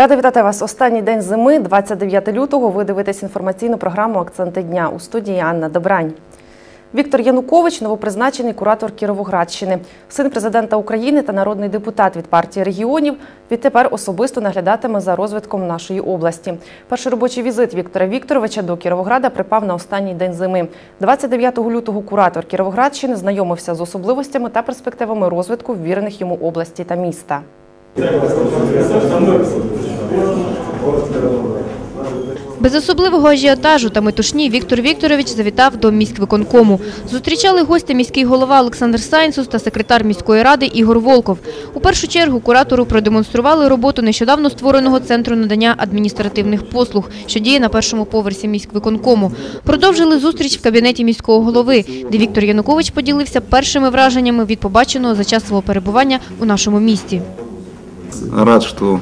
Рада вітати вас. Останній день зими, 29 лютого. Ви дивитесь інформаційну програму Акценти дня у студії Анна Добрань. Віктор Янукович новопризначений куратор Кіровоградщини, син президента України та народний депутат від партії регіонів. Відтепер особисто наглядатиме за розвитком нашої області. Перший робочий візит Віктора Вікторовича до Кіровограда припав на останній день зими. 29 лютого куратор Кіровоградщини знайомився з особливостями та перспективами розвитку ввірених йому області та міста. Без особливого ажіотажу та метушні Віктор Вікторович завітав до міськвиконкому. Зустрічали гостя міський голова Олександр Сайнсус та секретар міської ради Ігор Волков. У першу чергу куратору продемонстрували роботу нещодавно створеного центру надання адміністративних послуг, що діє на першому поверсі міськвиконкому. Продовжили зустріч в кабінеті міського голови, де Віктор Янукович поділився першими враженнями від побаченого за час свого перебування у нашому місті. Рад, что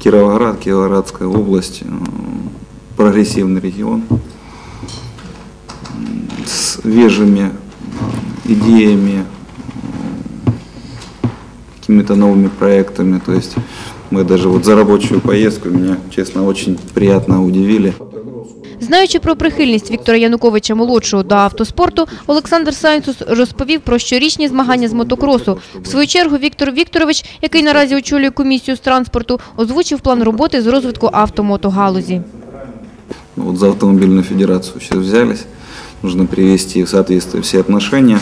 Кировоград, Кировоградская область, э, прогрессивный регион м, с свежими э, идеями, э, какими-то новыми проектами. То есть мы даже вот за рабочую поездку меня, честно, очень приятно удивили. Знаючи про прихильність Віктора Януковича молодшого до автоспорту, Олександр Сайнсус розповів про щорічні змагання з мотокросу. В свою чергу Віктор Вікторович, який наразі очолює комісію з транспорту, озвучив план роботи з розвитку автомотогалузі. Ну, Вот за автомобильную федерацию сейчас взялись. Нужно привести в соответствие все отношения.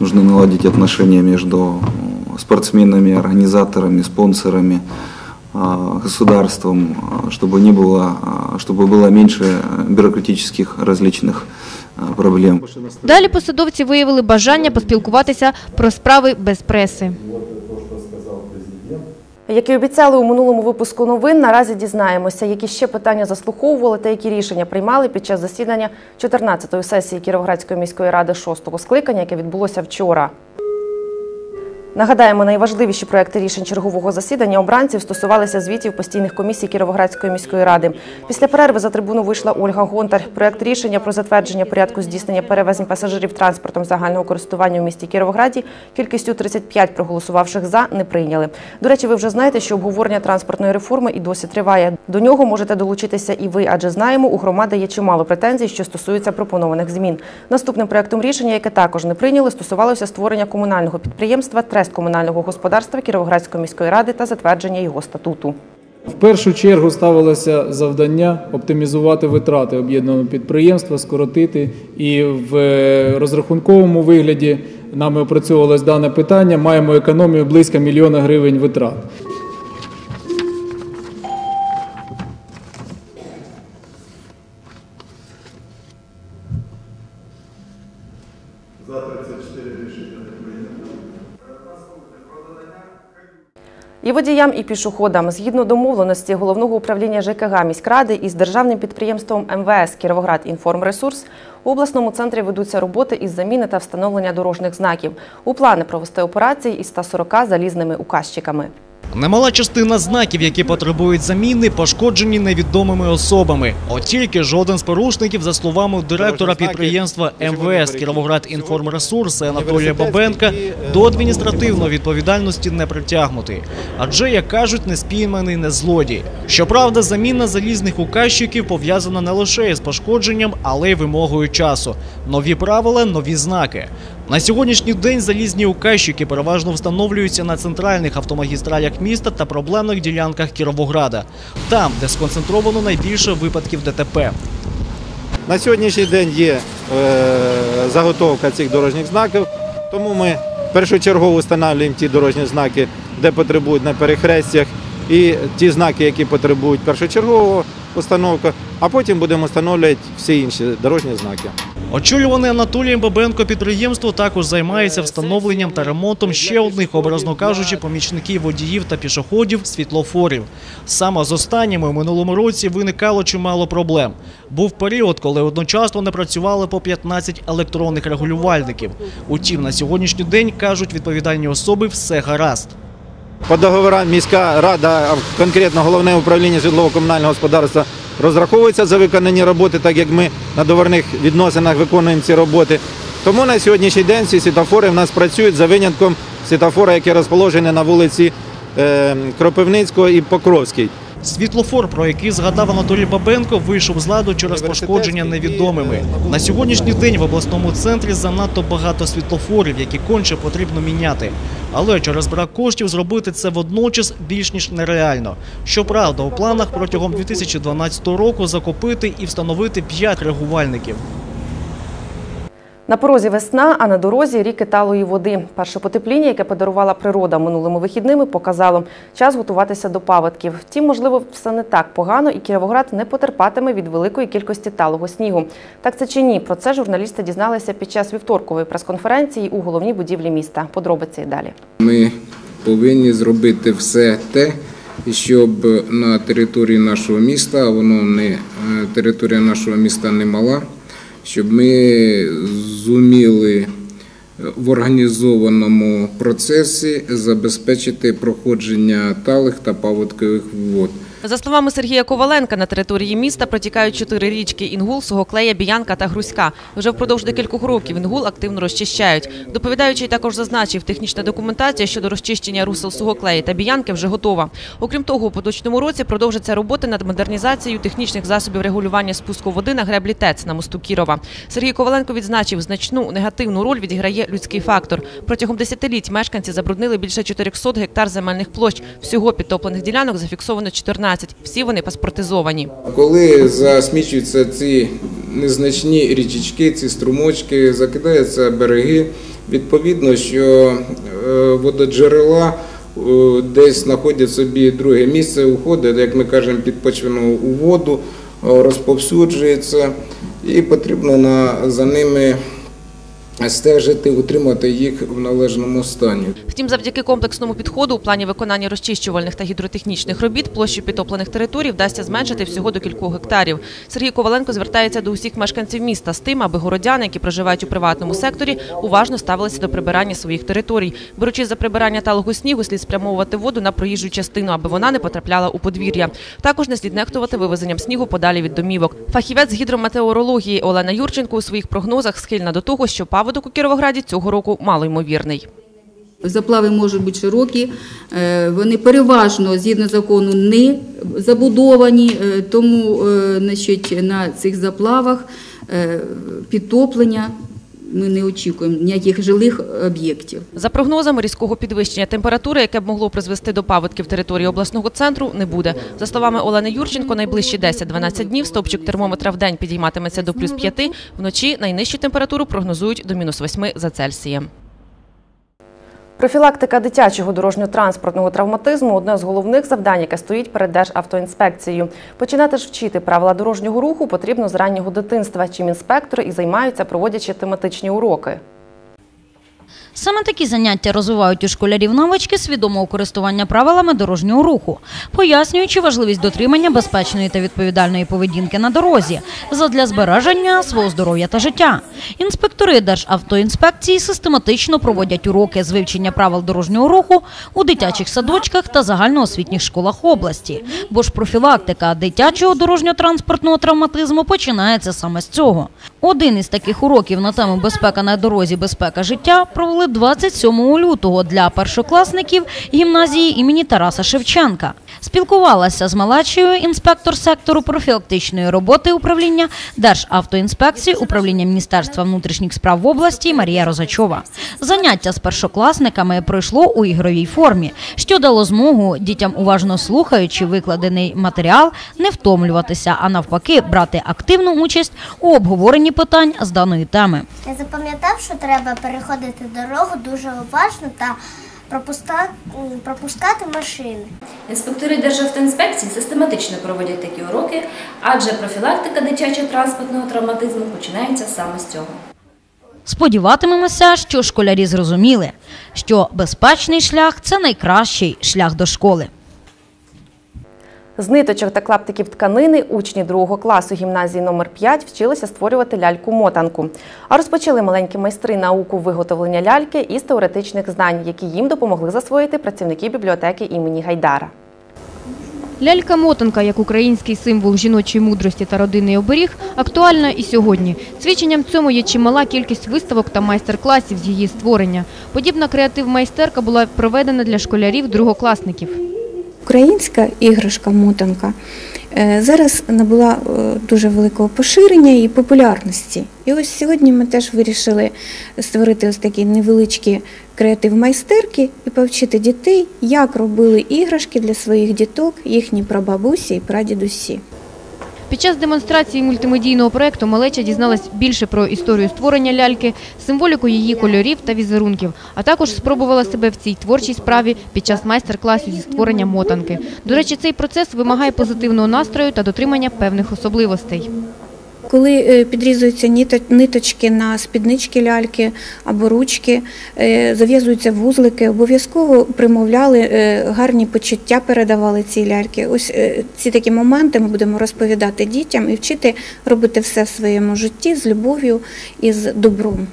Нужно наладить отношения между э, спортсменами, организаторами, спонсорами, государством, а, чтобы не было, а, чтобы было меньше э, бюрократических различных а, проблем. Далі посадовці виявили бажання поспілкуватися про справи без преси. Як і обіцяли у минулому випуску новин, наразі дізнаємося, які ще питання заслуховували та які рішення приймали під час засідання 14-ї сесії Кіровоградської міської ради 6-го скликання, яке відбулося вчора. Нагадаємо, найважливіші проекти рішень чергового засідання обранців стосувалися звітів постійних комісій Кіровоградської міської ради. Після перерви за трибуну вийшла Ольга Гонтар. Проект рішення про затвердження порядку здійснення перевезень пасажирів транспортом загального користування у місті Кіровограді кількістю 35 проголосувавших за не прийняли. До речі, ви вже знаєте, що обговорення транспортної реформи і досі триває. До нього можете долучитися і ви, адже знаємо, у громади є чимало претензій, що стосуються пропонованих змін. Наступним проектом рішення, яке також не прийняли, стосувалося створення комунального підприємства Трест комунального господарства Кіровоградської міської ради та затвердження його статуту. В першу чергу ставилося завдання оптимізувати витрати об'єднаного підприємства, скоротити і в е, розрахунковому вигляді нами опрацьовувалось дане питання. Маємо економію близько мільйона гривень витрат. І водіям, і пішоходам, згідно домовленості головного управління ЖКГ міськради із державним підприємством МВС Кіровоград Інформресурс у обласному центрі ведуться роботи із заміни та встановлення дорожніх знаків. У плани провести операції із 140 залізними указчиками. Немала частина знаків, які потребують заміни, пошкоджені невідомими особами. От тільки жоден з порушників, за словами директора підприємства МВС Кіровоград Інформресурс Анатолія Бабенка, до адміністративної відповідальності не притягнутий. Адже, як кажуть, не спійманий не злодій. Щоправда, заміна залізних указчиків пов'язана не лише із пошкодженням, але й вимогою часу. Нові правила, нові знаки. На сьогоднішній день залізні указчики переважно встановлюються на центральних автомагістралях міста та проблемних ділянках Кіровограда, там, де сконцентровано найбільше випадків ДТП. На сьогоднішній день є е, заготовка цих дорожніх знаків, тому ми першочергово встановлюємо ті дорожні знаки, де потребують на перехрестях, і ті знаки, які потребують першочергового установки, а потім будемо встановлювати всі інші дорожні знаки. Очолюване Анатолієм Бабенко підприємство також займається встановленням та ремонтом ще одних, образно кажучи, помічників водіїв та пішоходів світлофорів. Саме з останніми у минулому році виникало чимало проблем. Був період, коли одночасно не працювали по 15 електронних регулювальників. Утім, на сьогоднішній день кажуть відповідальні особи все гаразд. По договорам міська рада, конкретно головне управління житлово-комунального господарства розраховується за виконані роботи, так як ми на договорних відносинах виконуємо ці роботи. Тому на сьогоднішній день ці світофори в нас працюють за винятком світофора, який розположений на вулиці е, Кропивницького і Покровській. Світлофор, про який згадав Анатолій Бабенко, вийшов з ладу через пошкодження невідомими. На сьогоднішній день в обласному центрі занадто багато світлофорів, які конче потрібно міняти. Але через брак коштів зробити це водночас більш ніж нереально. Щоправда, у планах протягом 2012 року закупити і встановити 5 регувальників. На порозі весна, а на дорозі ріки талої води. Перше потепління, яке подарувала природа минулими вихідними, показало час готуватися до паводків. Втім, можливо, все не так погано, і Кіровоград не потерпатиме від великої кількості талого снігу. Так це чи ні? Про це журналісти дізналися під час вівторкової прес-конференції у головній будівлі міста. Подробиці далі. Ми повинні зробити все те, щоб на території нашого міста, а воно не е, територія нашого міста не мала, щоб ми зуміли в організованому процесі забезпечити проходження талих та паводкових вод. За словами Сергія Коваленка, на території міста протікають чотири річки – Інгул, Сугоклея, Біянка та Грузька. Вже впродовж декількох років Інгул активно розчищають. Доповідаючий також зазначив, технічна документація щодо розчищення русел Сугоклеї та Біянки вже готова. Окрім того, у поточному році продовжаться роботи над модернізацією технічних засобів регулювання спуску води на греблі ТЕЦ на мосту Кірова. Сергій Коваленко відзначив, значну негативну роль відіграє людський фактор. Протягом десятиліть мешканці забруднили більше 400 гектар земельних площ. Всього підтоплених ділянок зафіксовано 14. Всі вони паспортизовані. Коли засмічуються ці незначні річечки, ці струмочки, закидаються береги, відповідно, що е, вододжерела е, десь знаходять собі друге місце, уходить, як ми кажемо, під почвену у воду, е, розповсюджується, і потрібно за ними стежити, утримати їх в належному стані. Втім, завдяки комплексному підходу у плані виконання розчищувальних та гідротехнічних робіт площу підтоплених територій вдасться зменшити всього до кількох гектарів. Сергій Коваленко звертається до усіх мешканців міста з тим, аби городяни, які проживають у приватному секторі, уважно ставилися до прибирання своїх територій. Беручись за прибирання талого снігу, слід спрямовувати воду на проїжджу частину, аби вона не потрапляла у подвір'я. Також не слід нехтувати вивезенням снігу подалі від домівок. Фахівець з гідрометеорології Олена Юрченко у своїх прогнозах схильна до того, що паводок у Кіровограді цього року малоймовірний. Заплави можуть бути широкі, е, вони переважно згідно закону не забудовані, е, тому е, значить, на цих заплавах підтоплення ми не очікуємо ніяких жилих об'єктів. За прогнозами різкого підвищення температури, яке б могло призвести до паводків території обласного центру, не буде. За словами Олени Юрченко, найближчі 10-12 днів стовпчик термометра в день підійматиметься до плюс 5, вночі найнижчу температуру прогнозують до мінус 8 за Цельсієм. Профілактика дитячого дорожньо-транспортного травматизму одне з головних завдань, яке стоїть перед Державтоінспекцією. Починати ж вчити правила дорожнього руху потрібно з раннього дитинства, чим інспектори і займаються, проводячи тематичні уроки. Саме такі заняття розвивають у школярів навички свідомого користування правилами дорожнього руху, пояснюючи важливість дотримання безпечної та відповідальної поведінки на дорозі задля збереження свого здоров'я та життя. Інспектори Державтоінспекції систематично проводять уроки з вивчення правил дорожнього руху у дитячих садочках та загальноосвітніх школах області. Бо ж профілактика дитячого дорожньо-транспортного травматизму починається саме з цього. Один із таких уроків на тему безпека на дорозі, безпека життя провели 27 лютого для першокласників гімназії імені Тараса Шевченка. Спілкувалася з малечою інспектор сектору профілактичної роботи управління Державтоінспекції управління Міністерства внутрішніх справ в області Марія Розачова. Заняття з першокласниками пройшло у ігровій формі, що дало змогу дітям, уважно слухаючи викладений матеріал, не втомлюватися, а навпаки, брати активну участь у обговоренні питань з даної теми. Я запам'ятав, що треба переходити дорогу дуже уважно та пропуска- м, пропускати машини. Інспектори Державтоінспекції систематично проводять такі уроки, адже профілактика дитячого транспортного травматизму починається саме з цього. Сподіватимемося, що школярі зрозуміли, що безпечний шлях це найкращий шлях до школи. З ниточок та клаптиків тканини учні другого класу гімназії номер 5 вчилися створювати ляльку-мотанку. А розпочали маленькі майстри науку виготовлення ляльки із теоретичних знань, які їм допомогли засвоїти працівники бібліотеки імені Гайдара. Лялька-мотанка, як український символ жіночої мудрості та родинний оберіг, актуальна і сьогодні. Свідченням цьому є чимала кількість виставок та майстер-класів з її створення. Подібна креатив-майстерка була проведена для школярів другокласників. Українська іграшка мотанка е, зараз набула е, дуже великого поширення і популярності. І ось сьогодні ми теж вирішили створити ось такі невеличкі креатив майстерки і повчити дітей, як робили іграшки для своїх діток, їхні прабабусі і прадідусі. Під час демонстрації мультимедійного проєкту малеча дізналась більше про історію створення ляльки, символіку її кольорів та візерунків, а також спробувала себе в цій творчій справі під час майстер-класів зі створення мотанки. До речі, цей процес вимагає позитивного настрою та дотримання певних особливостей. Коли е, підрізуються ниточки на спіднички ляльки або ручки, е, зав'язуються вузлики, обов'язково примовляли, е, гарні почуття передавали ці ляльки. Ось ці такі моменти ми будемо розповідати дітям і вчити робити все в своєму житті з любов'ю і з добром.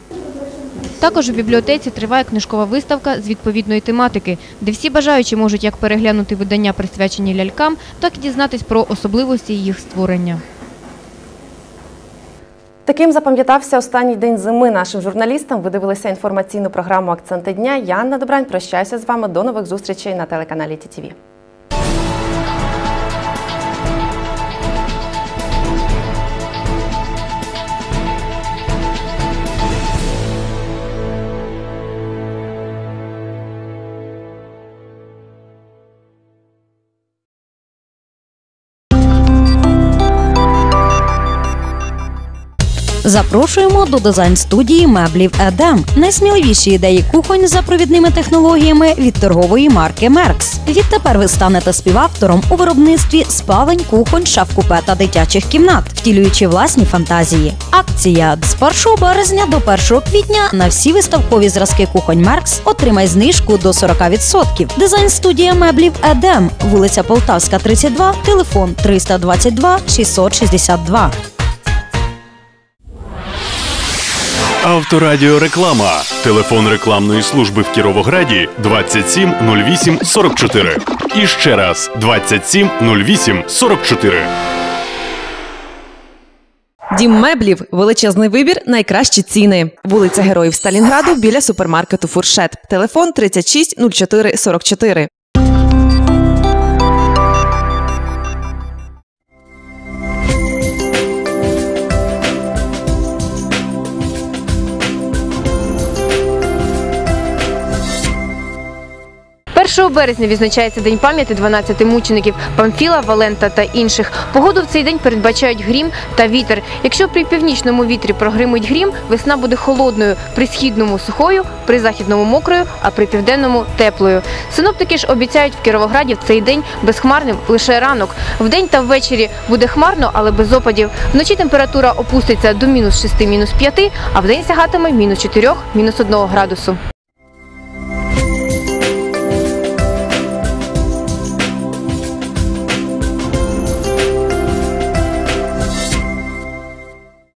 Також у бібліотеці триває книжкова виставка з відповідної тематики, де всі бажаючі можуть як переглянути видання, присвячені лялькам, так і дізнатись про особливості їх створення. Таким запам'ятався останній день зими нашим журналістам. Ви дивилися інформаційну програму Акценти дня. Я Анна Добрань. Прощаюся з вами. До нових зустрічей на телеканалі ТІТІВІ. Запрошуємо до дизайн-студії меблів Едем. Найсміливіші ідеї кухонь за провідними технологіями від торгової марки Меркс. Відтепер ви станете співавтором у виробництві спалень, кухонь, шаф-купе та дитячих кімнат, втілюючи власні фантазії. Акція з 1 березня до 1 квітня на всі виставкові зразки кухонь Меркс отримай знижку до 40%. Дизайн-студія меблів Едем, вулиця Полтавська, 32, телефон 322 662. Авторадіореклама. Телефон рекламної служби в Кіровограді 27 08 44. І ще раз 27 08 44. Дім меблів величезний вибір, найкращі ціни. Вулиця Героїв Сталінграду біля супермаркету Фуршет. Телефон 36 04 44. Березня відзначається День пам'яті 12 мучеників Памфіла, Валента та інших. Погоду в цей день передбачають грім та вітер. Якщо при північному вітрі прогримить грім, весна буде холодною, при східному сухою, при західному мокрою, а при південному теплою. Синоптики ж обіцяють в Кіровограді в цей день безхмарним лише ранок. Вдень та ввечері буде хмарно, але без опадів. Вночі температура опуститься до мінус 6, мінус 5, а вдень сягатиме мінус 4, мінус 1 градусу.